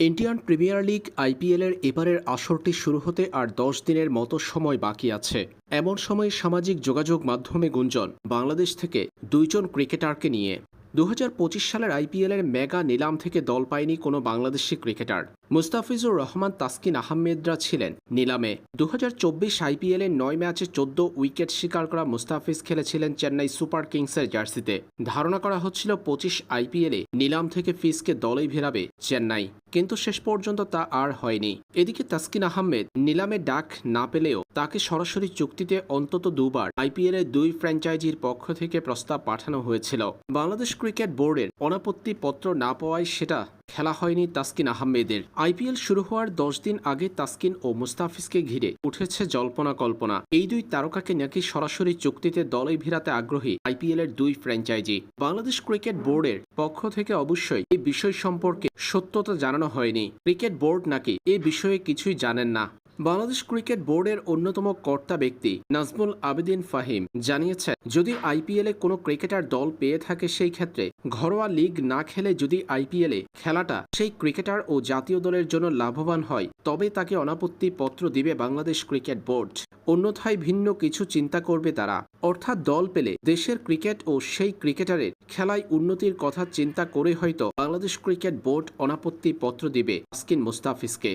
Indian premier league আইপিএলের এবারের আসরটি শুরু হতে আর দশ দিনের মতো সময় বাকি আছে। এমন সময় সামাজিক যোগাযোগ মাধ্যমে গুঞ্জন, বাংলাদেশ থেকে দুইজন ক্রিকেটারকে নিয়ে। দু হাজার পঁচিশ সালের আইপিএলের মেগা নিলাম থেকে দল পায়নি কোনো বাংলাদেশি ক্রিকেটার। মুস্তাফিজুর রহমান, তাসকিন আহমেদরা ছিলেন নিলামে। দু চব্বিশ আইপিএলের নয় ম্যাচে চোদ্দ উইকেট শিকার করা মুস্তাফিজ খেলেছিলেন চেন্নাই সুপার কিংসের জার্সিতে। ধারণা করা হচ্ছিল পঁচিশ আইপিএলে নিলাম থেকে ফিসকে দলেই ভেরাবে চেন্নাই। কিন্তু শেষ পর্যন্ত তা আর হয়নি। এদিকে তাসকিন আহমেদ নিলামে ডাক না পেলেও তাকে সরাসরি চুক্তিতে অন্তত দুবার আইপিএল এর দুই ফ্র্যাঞ্চাইজির পক্ষ থেকে প্রস্তাব পাঠানো হয়েছিল। বাংলাদেশ ক্রিকেট বোর্ডের অনাপত্তি পত্র না পাওয়ায় সেটা খেলা হয়নি তাসকিন আহমেদের। আইপিএল শুরু হওয়ার দশ দিন আগে তাসকিন ও মুস্তাফিজকে ঘিরে উঠেছে জল্পনা কল্পনা। এই দুই তারকাকে নাকি সরাসরি চুক্তিতে দলে ভিড়াতে আগ্রহী আইপিএল এর দুই ফ্র্যাঞ্চাইজি। বাংলাদেশ ক্রিকেট বোর্ডের পক্ষ থেকে অবশ্যই এই বিষয় সম্পর্কে সত্যতা জানানো হয়নি। ক্রিকেট বোর্ড নাকি এ বিষয়ে কিছুই জানেন না। বাংলাদেশ ক্রিকেট বোর্ডের অন্যতম কর্তা ব্যক্তি নাজমুল আবেদিন ফাহিম জানিয়েছেন, যদি আইপিএলে কোনো ক্রিকেটার দল পেয়ে থাকে সেই ক্ষেত্রে ঘরোয়া লিগ না খেলে যদি আইপিএলে খেলাটা সেই ক্রিকেটার ও জাতীয় দলের জন্য লাভবান হয়, তবে তাকে অনাপত্তি পত্র দিবে বাংলাদেশ ক্রিকেট বোর্ড। অন্যথায় ভিন্ন কিছু চিন্তা করবে তারা। অর্থাৎ দল পেলে দেশের ক্রিকেট ও সেই ক্রিকেটারের খেলায় উন্নতির কথা চিন্তা করে হয়তো বাংলাদেশ ক্রিকেট বোর্ড অনাপত্তি পত্র দিবে তাসকিন মুস্তাফিজকে।